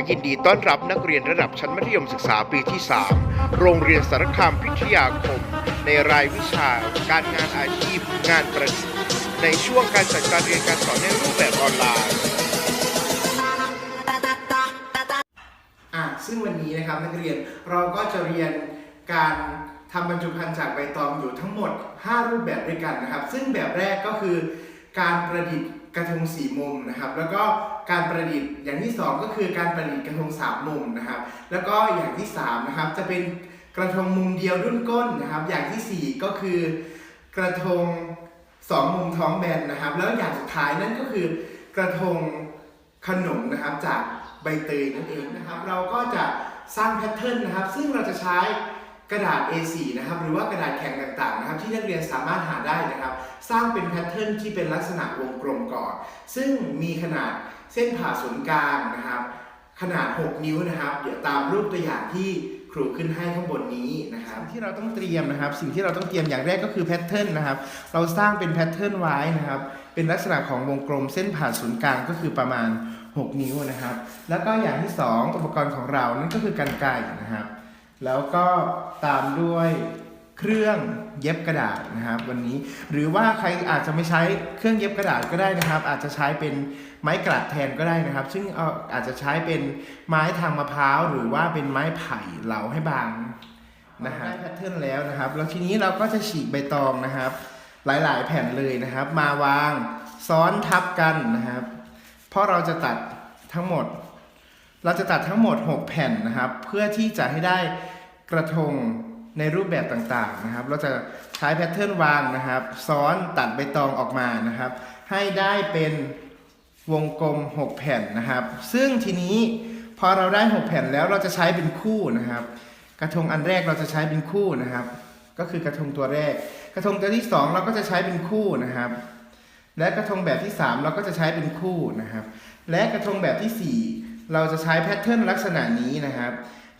ขอยินดีต้อนรับนักเรียนระดับชั้นมัธยมศึกษาปีที่ 3 โรงเรียนสารคามพิทยาคม ในรายวิชา การงานอาชีพ งานประดิษฐ์ในช่วงการจัดการเรียนการสอนในรูปแบบออนไลน์อะซึ่งวันนี้นะครับนักเรียนเราก็จะเรียนการทำบรรจุภัณฑ์จากใบตองอยู่ทั้งหมด 5 รูปแบบด้วยกันนะครับ ซึ่งแบบแรกก็คือ การประดิษฐ์กระทงสีมุมนะครับ แล้วก็การประดิษฐ์อย่างที่สองก็คือการประดิษฐ์กระทงสามมุมนะครับ แล้วก็อย่างที่สามนะครับจะเป็นกระทงมุมเดียวรุ่นก้นนะครับ อย่างที่สี่ก็คือกระทงสองมุมท้องแบนนะครับ แล้วอย่างสุดท้ายนั่นก็คือกระทงขนมนะครับจากใบเตยนั่นเองนะครับ เราก็จะสร้างแพทเทิร์นนะครับ ซึ่งเราจะใช้ กระดาษ A4 นะครับหรือว่ากระดาษแข็งต่างๆนะครับที่นักเรียนสามารถหาได้นะครับ สร้างเป็นแพทเทิร์นที่เป็นลักษณะวงกลมก่อน ซึ่งมีขนาดเส้นผ่าศูนย์กลางนะครับ ขนาด 6 นิ้วนะครับ เดี๋ยวตามรูปตัวอย่างที่ครูขึ้นให้ข้างบนนี้นะครับที่เราต้องเตรียมนะครับ สิ่งที่เราต้องเตรียมอย่างแรกก็คือแพทเทิร์นนะครับ เราสร้างเป็นแพทเทิร์นไว้นะครับ เป็นลักษณะของวงกลมเส้นผ่าศูนย์กลางก็คือประมาณ 6 นิ้วนะครับ แล้วก็อย่างที่ 2 อุปกรณ์ของเรานั่นก็คือกันไกรนะครับ แล้วก็ตามด้วยเครื่องเย็บกระดาษนะครับ วันนี้หรือว่าใครอาจจะไม่ใช้เครื่องเย็บกระดาษก็ได้นะครับ อาจจะใช้เป็นไม้กระดาษแทนก็ได้นะครับ ซึ่งเอาอาจจะใช้เป็นไม้ทางมะพร้าวหรือว่าเป็นไม้ไผ่เหลาให้บางนะฮะได้แพทเทิร์นแล้วนะครับ แล้วทีนี้เราก็จะฉีกใบตองนะครับ หลายๆ แผ่นเลยนะครับ มาวางซ้อนทับกันนะครับ เพราะเราจะตัดทั้งหมด เราจะตัดทั้งหมด 6 แผ่นนะครับ เพื่อที่จะให้ได้ กระทงในรูปแบบต่างๆนะครับ เราจะใช้แพทเทิร์นวางนะครับ ซ้อนตัดใบตองออกมานะครับ ให้ได้เป็นวงกลม 6 แผ่นนะครับ ซึ่งทีนี้พอเราได้ 6 แผ่นแล้วเราจะใช้เป็นคู่นะครับ กระทงอันแรกเราจะใช้เป็นคู่นะครับ ก็คือกระทงตัวแรก กระทงตัวที่ 2 เราก็จะใช้เป็นคู่นะครับ และกระทงแบบที่ 3 เราก็จะใช้เป็นคู่นะครับ และกระทงแบบทีสี่4 เราจะใช้แพทเทิร์นลักษณะนี้นะครับ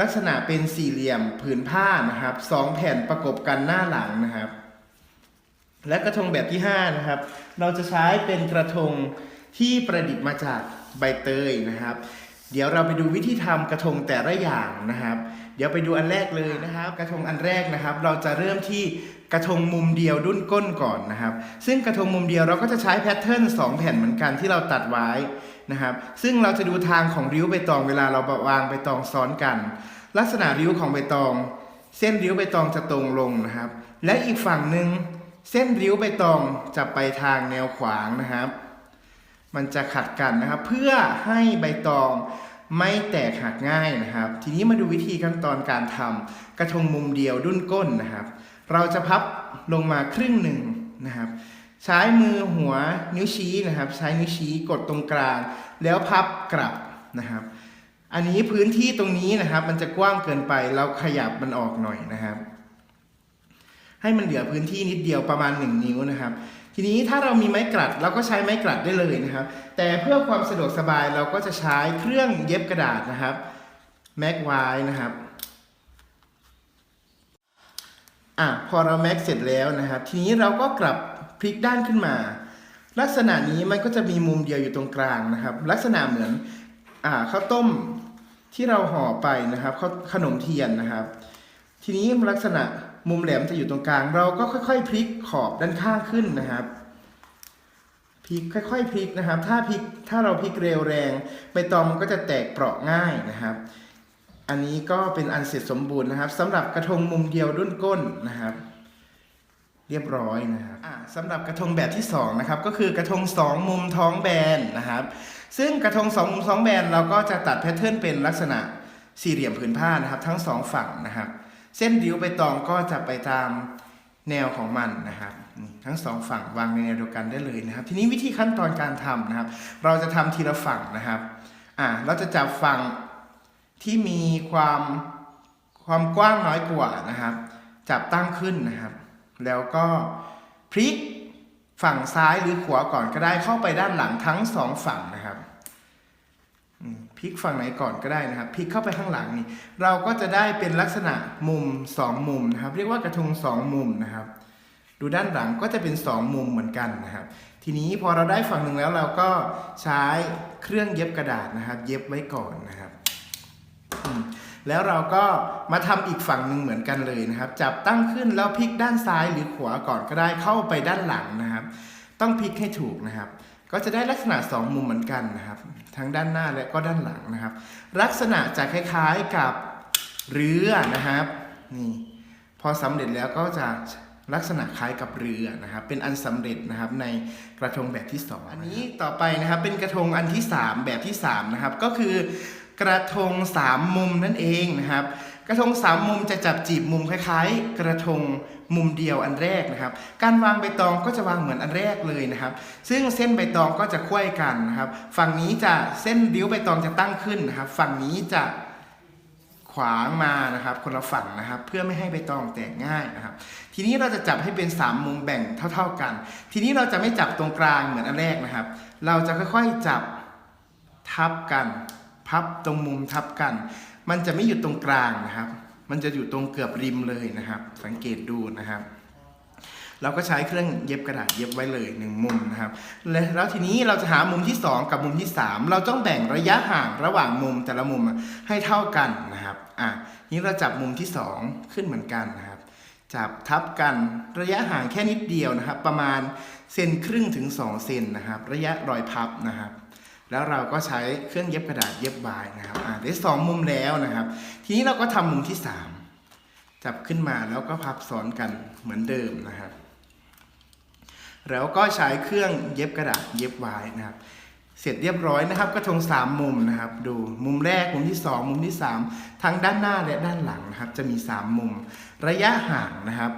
ลักษณะเป็นสี่เหลี่ยมผืนผ้านะครับสองแผ่นประกบกันหน้าหลังนะครับ และกระทงแบบที่5นะครับ เราจะใช้เป็นกระทงที่ประดิษฐ์มาจากใบเตยนะครับ เดี๋ยวเราไปดูวิธีทำกระทงแต่ละอย่างนะครับ เดี๋ยวไปดูอันแรกเลยนะครับ กระทงอันแรกนะครับ เราจะเริ่มที่กระทงมุมเดียวดุ้นก้นก่อนนะครับ ซึ่งกระทงมุมเดียวเราก็จะใช้แพทเทิร์นสองแผ่นเหมือนกันที่เราตัดไว้ นะครับ ซึ่งเราจะดูทางของริ้วใบตองเวลาเราวางใบตองซ้อนกัน ลักษณะริ้วของใบตอง เส้นริ้วใบตองจะตรงลงนะครับ และอีกฝั่งหนึ่งเส้นริ้วใบตองจะไปทางแนวขวางนะครับ มันจะขัดกันนะครับ เพื่อให้ใบตองไม่แตกหักง่ายนะครับ ทีนี้มาดูวิธีขั้นตอนการทำกระทงมุมเดียวดุ้นก้นนะครับ เราจะพับลงมาครึ่งหนึ่งนะครับ ใช้มือหัวนิ้วชี้นะครับ ใช้นิ้วชี้กดตรงกลาง แล้วพับกลับนะครับ อันนี้พื้นที่ตรงนี้นะครับ มันจะกว้างเกินไปเราขยับมันออกหน่อยนะครับ ให้มันเหลือพื้นที่นิดเดียวประมาณ 1 นิ้วนะครับ ทีนี้ถ้าเรามีไม้กลัดเราก็ใช้ไม้กลัดได้เลยนะครับ แต่เพื่อความสะดวกสบายเราก็จะใช้เครื่องเย็บกระดาษนะครับแม็กไว้นะครับอะพอเราแม็กเสร็จแล้วนะครับ ทีนี้เราก็กลับ พลิกด้านขึ้นมา ลักษณะนี้มันก็จะมีมุมเดียวอยู่ตรงกลางนะครับ ลักษณะเหมือนอ่าข้าวต้มที่เราห่อไปนะครับข้าวขนมเทียนนะครับ ทีนี้ลักษณะมุมแหลมจะอยู่ตรงกลาง เราก็ค่อย ๆ พลิกขอบด้านข้างขึ้นนะครับพลิกค่อย ๆ พลิกนะครับ ถ้าพลิกถ้าเราพลิกเร็วแรงใบตองมันก็จะแตกเปราะง่ายนะครับ อันนี้ก็เป็นอันเสร็จสมบูรณ์นะครับสำหรับกระทงมุมเดียวดุ้นก้นนะครับ เรียบร้อยนะครับสำหรับกระทงแบบที่สองนะครับก็คือกระทงสองมุมท้องแบนนะครับ ซึ่งกระทงสองมุมท้องแบนเราก็จะตัดแพทเทิร์นเป็นลักษณะสี่เหลี่ยมผืนผ้านะครับ ทั้งสองฝั่งนะครับ เส้นริ้วใบตองก็จะไปตามแนวของมันนะครับ ทั้งสองฝั่งวางในแนวเดียวกันได้เลยนะครับ ทีนี้วิธีขั้นตอนการทำนะครับ เราจะทำทีละฝั่งนะครับอ่าเราจะจับฝั่งที่มีความความกว้างน้อยกว่านะครับ จับตั้งขึ้นนะครับ แล้วก็พลิกฝั่งซ้ายหรือขวาก่อนก็ได้เข้าไปด้านหลังทั้งสองฝั่งนะครับพลิกฝั่งไหนก่อนก็ได้นะครับพลิกเข้าไปข้างหลังนี่ เราก็จะได้เป็นลักษณะมุมสองมุมนะครับ เรียกว่ากระทงสองมุมนะครับ ดูด้านหลังก็จะเป็น 2 มุมเหมือนกันนะครับ ทีนี้พอเราได้ฝั่งหนึ่งแล้วเราก็ใช้เครื่องเย็บกระดาษนะครับ เย็บไว้ก่อนนะครับ แล้วเราก็มาทำอีกฝั่งหนึ่งเหมือนกันเลยนะครับ จับตั้งขึ้นแล้วพลิกด้านซ้ายหรือขวาก่อนก็ได้เข้าไปด้านหลังนะครับ ต้องพลิกให้ถูกนะครับ ก็จะได้ลักษณะ 2 มุมเหมือนกันนะครับ ทั้งด้านหน้าและก็ด้านหลังนะครับ ลักษณะจะคล้ายๆกับเรือนะครับนี่พอสำเร็จแล้วก็จะลักษณะคล้ายกับเรือนะครับ เป็นอันสำเร็จนะครับในกระทงแบบที่สองอันนี้ต่อไปนะครับเป็นกระทงอันที่ 3 แบบที่3นะครับก็คือ กระทง3มุมนั่นเองนะครับ กระทง3มุมจะจับจีบมุมคล้ายๆ กระทงมุมเดียวอันแรกนะครับ การวางใบตองก็จะวางเหมือนอันแรกเลยนะครับ ซึ่งเส้นใบตองก็จะควยกันนะครับ ฝั่งนี้จะเส้นริ้วใบตองจะตั้งขึ้นนะครับ ฝั่งนี้จะขวางมานะครับ คนละฝั่งนะครับ เพื่อไม่ให้ใบตองแตกง่ายนะครับ ทีนี้เราจะจับให้เป็น 3 มุมแบ่งเท่า ๆกัน ทีนี้เราจะไม่จับตรงกลางเหมือนอันแรกนะครับ เราจะค่อยๆจับทับกัน พับตรงมุมทับกัน มันจะไม่อยู่ตรงกลางนะครับ มันจะอยู่ตรงเกือบริมเลยนะครับ สังเกตดูนะครับ เราก็ใช้เครื่องเย็บกระดาษเย็บไว้เลยหนึ่งมุมนะครับและแล้วทีนี้เราจะหามุมที่ 2 กับมุมที่ 3 เราต้องแบ่งระยะห่างระหว่างมุมแต่ละมุมให้เท่ากันนะครับอะนี้เราจับมุมที่ 2 ขึ้นเหมือนกันนะครับจับทับกันระยะห่างแค่นิดเดียวนะครับ ประมาณเซนครึ่งถึง2เซนนะครับ ระยะรอยพับนะครับ แล้วเราก็ใช้เครื่องเย็บกระดาษเย็บบายนะครับอะได้สองมุมแล้วนะครับ ทีนี้เราก็ทำมุมที่3จับขึ้นมาแล้วก็พับซ้อนกันเหมือนเดิมนะครับ แล้วก็ใช้เครื่องเย็บกระดาษเย็บไว้นะครับ เสร็จเรียบร้อยนะครับ กระทงสามมุมนะครับ ดูมุมแรกมุมที่สองมุมที่สามทั้งด้านหน้าและด้านหลังนะครับ จะมีสามมุมระยะห่างนะครับ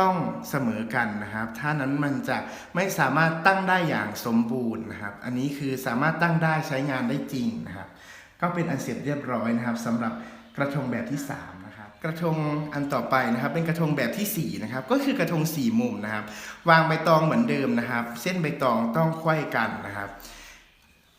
ต้องเสมอกันนะครับ ถ้านั้นมันจะไม่สามารถตั้งได้อย่างสมบูรณ์นะครับ อันนี้คือสามารถตั้งได้ใช้งานได้จริงนะครับ ก็เป็นอันเสร็จเรียบร้อยนะครับสำหรับกระทงแบบที่3นะครับ กระทงอันต่อไปนะครับ เป็นกระทงแบบที่4นะครับ ก็คือกระทง 4 มุมนะครับ วางใบตองเหมือนเดิมนะครับ เส้นใบตองต้องไขว้กันนะครับ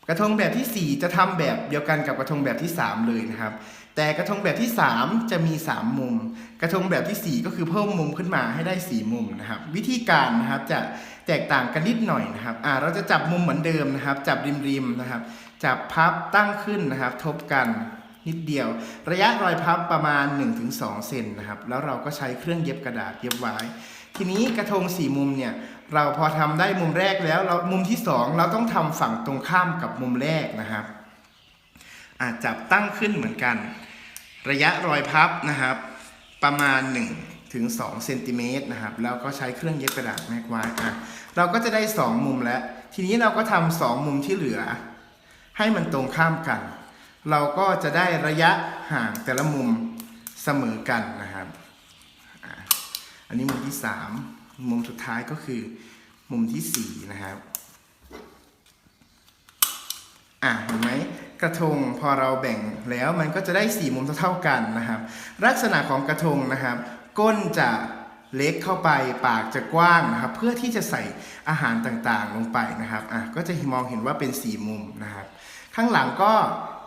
กระทงแบบที่ 4 จะทำแบบเดียวกันกับกระทงแบบที่ 3 เลยนะครับ แต่กระทงแบบที่ 3 จะมี 3 มุม กระทงแบบที่ 4 ก็คือเพิ่มมุมขึ้นมาให้ได้ 4 มุมนะครับ วิธีการนะครับจะแตกต่างกันนิดหน่อยนะครับอ่าเราจะจับมุมเหมือนเดิมนะครับ จับริมๆนะครับ จับพับตั้งขึ้นนะครับ ทบกันนิดเดียว ระยะรอยพับประมาณ 1-2 เซนนะครับ แล้วเราก็ใช้เครื่องเย็บกระดาษเย็บไว้ ทีนี้กระทงสี่มุมเนี่ยเราพอทำได้มุมแรกแล้วเรามุมที่สองเราต้องทำฝั่งตรงข้ามกับมุมแรกนะครับ อาจับตั้งขึ้นเหมือนกัน ระยะรอยพับนะครับ ประมาณ 1 ถึง2เซนติเมตรนะครับ แล้วก็ใช้เครื่องเย็บกระดาษแมกไว้อะเราก็จะได้ 2 มุมแล้ว ทีนี้เราก็ทำสองมุมที่เหลือ ให้มันตรงข้ามกัน เราก็จะได้ระยะห่างแต่ละมุมเสมอกันนะครับอันนี้มุมที่ 3 มุมสุดท้ายก็คือมุมที่ 4 นะครับ อะเห็นไหมกระทงพอเราแบ่งแล้วมันก็จะได้สี่มุมเท่ากันนะครับ ลักษณะของกระทงนะครับ ก้นจะเล็กเข้าไปปากจะกว้างนะครับ เพื่อที่จะใส่อาหารต่างๆลงไปนะครับอะก็จะมองเห็นว่าเป็นสี่มุมนะครับ ข้างหลังก็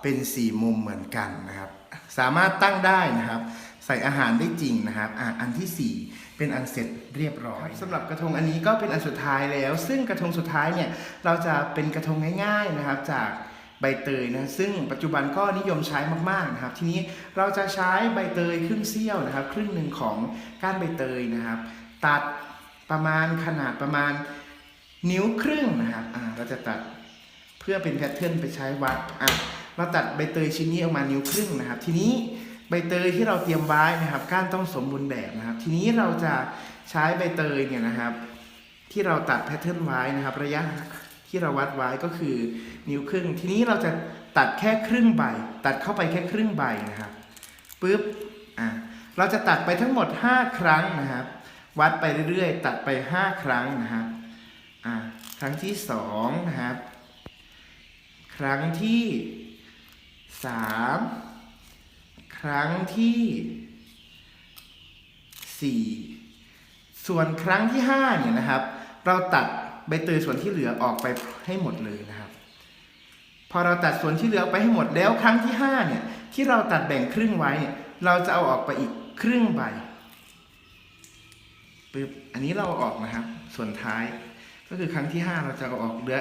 เป็นสี่มุมเหมือนกันนะครับ สามารถตั้งได้นะครับ ใส่อาหารได้จริงนะครับอะอันที่สี่เป็นอันเสร็จเรียบร้อยสำหรับกระทงอันนี้ก็เป็นอันสุดท้ายแล้ว ซึ่งกระทงสุดท้ายเนี่ยเราจะเป็นกระทงง่าย ๆนะครับ จาก ใบเตยนะซึ่งปัจจุบันก็นิยมใช้มากๆนะครับ ทีนี้เราจะใช้ใบเตยครึ่งเสี้ยวนะครับ ครึ่งหนึ่งของก้านใบเตยนะครับ ตัดประมาณขนาดประมาณนิ้วครึ่งนะครับเราจะตัดเพื่อเป็นแพทเทิร์นไปใช้วัดอะเราตัดใบเตยชิ้นนี้ออกมานิ้วครึ่งนะครับ ทีนี้ใบเตยที่เราเตรียมไว้นะครับ ก้านต้องสมบูรณ์แบบนะครับ ทีนี้เราจะใช้ใบเตยเนี่ยนะครับ ที่เราตัดแพทเทิร์นไว้นะครับ ระยะ ที่เราวัดไว้ก็คือนิ้วครึ่ง ทีนี้เราจะตัดแค่ครึ่งใบ ตัดเข้าไปแค่ครึ่งใบนะครับปึ๊บอะเราจะตัดไปทั้งหมด 5 ครั้งนะครับ วัดไปเรื่อยๆ ตัดไป 5 ครั้งนะครับอะครั้งที่สองนะครับ ครั้งที่สามครั้งที่สี่ส่วนครั้งที่ห้าเนี่ยนะครับ เราตัด ใบเตยส่วนที่เหลือออกไปให้หมดเลยนะครับ พอเราตัดส่วนที่เหลือไปให้หมดแล้วครั้งที่ห้าเนี่ยที่เราตัดแบ่งครึ่งไว้เนี่ยเราจะเอาออกไปอีกครึ่งใบปึ๊บอันนี้เราเอาออกนะครับ ส่วนท้าย ก็คือครั้งที่ 5 เราจะเอาออกเหลือ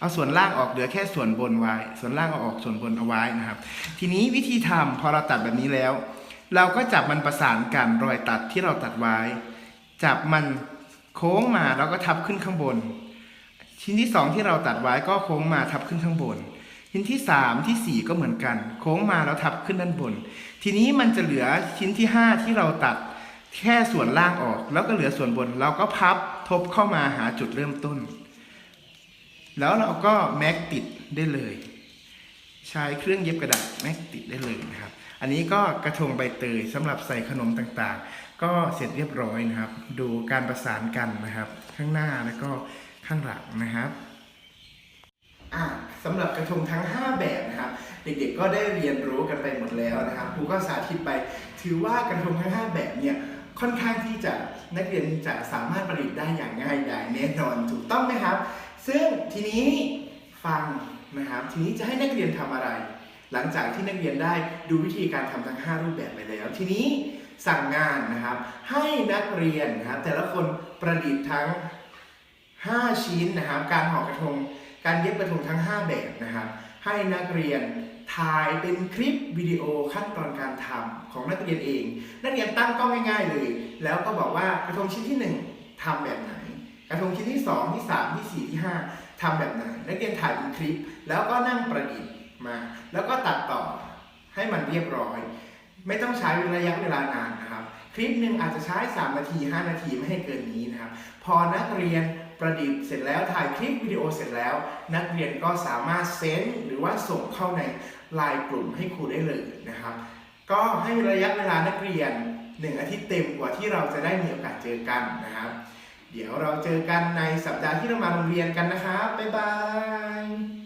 เอาส่วนล่างออกเหลือแค่ส่วนบนไว้ ส่วนล่างเอาออกส่วนบนเอาไว้นะครับ ทีนี้วิธีทำพอเราตัดแบบนี้แล้ว เราก็จับมันประสานกันรอยตัดที่เราตัดไว้ จับมันโค้งมาแล้วก็ทับขึ้นข้างบน ชิ้นที่สองที่เราตัดไว้ก็โค้งมาทับขึ้นข้างบน ชิ้นที่สามที่สี่ก็เหมือนกัน โค้งมาแล้วทับขึ้นด้านบน ทีนี้มันจะเหลือชิ้นที่ห้าที่เราตัดแค่ส่วนล่างออก แล้วก็เหลือส่วนบนเราก็พับทบเข้ามาหาจุดเริ่มต้น แล้วเราก็แม็กติดได้เลย ใช้เครื่องเย็บกระดาษแม็กติดได้เลยนะครับ อันนี้ก็กระทงใบเตยสำหรับใส่ขนมต่างๆ ก็เสร็จเรียบร้อยนะครับ ดูการประสานกันนะครับ ข้างหน้าแล้วก็ ข้างหลังนะครับสำหรับกระทงทั้ง 5 แบบนะครับ เด็กๆก็ได้เรียนรู้กันไปหมดแล้วนะครับครูก็สาธิตไป ถือว่ากระทงทั้ง 5 แบบเนี่ยค่อนข้างที่จะนักเรียนจะสามารถประดิษฐ์ได้อย่างง่ายดายแน่นอนถูกต้องไหมครับ ซึ่งทีนี้ฟังนะครับ ทีนี้จะให้นักเรียนทำอะไร หลังจากที่นักเรียนได้ดูวิธีการทำทั้ง 5 รูปแบบไปแล้ว ทีนี้สั่งงานนะครับ ให้นักเรียนนะครับแต่ละคนประดิษฐ์ทั้ง 5 ชิ้นนะครับ การห่อกระทง การเย็บกระทงทั้ง 5 แบบนะครับ ให้นักเรียนถ่ายเป็นคลิปวิดีโอขั้นตอนการทำของนักเรียนเอง นักเรียนตั้งกล้องง่าย ๆ เลย แล้วก็บอกว่ากระทงชิ้นที่ 1ทำแบบไหน กระทงชิ้นที่ 2 ที่ 3 ที่ 4 ที่ 5ทำแบบไหน นักเรียนถ่ายเป็นคลิป แล้วก็นั่งประดิษฐ์มา แล้วก็ตัดต่อให้มันเรียบร้อย ไม่ต้องใช้ระยะเวลานานนะครับ คลิปหนึ่งอาจจะใช้ 3 นาที 5 นาทีไม่ให้เกินนี้นะครับ พอนักเรียน ประดิษฐ์เสร็จแล้วถ่ายคลิปวิดีโอเสร็จแล้ว นักเรียนก็สามารถเซ็นหรือว่าส่งเข้าในไลน์กลุ่มให้ครูได้เลยนะครับ ก็ให้ระยะเวลานักเรียน 1 อาทิตย์เต็มกว่าที่เราจะได้มีโอกาสเจอกันนะครับ เดี๋ยวเราเจอกันในสัปดาห์ที่เรามาโรงเรียนกันนะครับบ๊ายบาย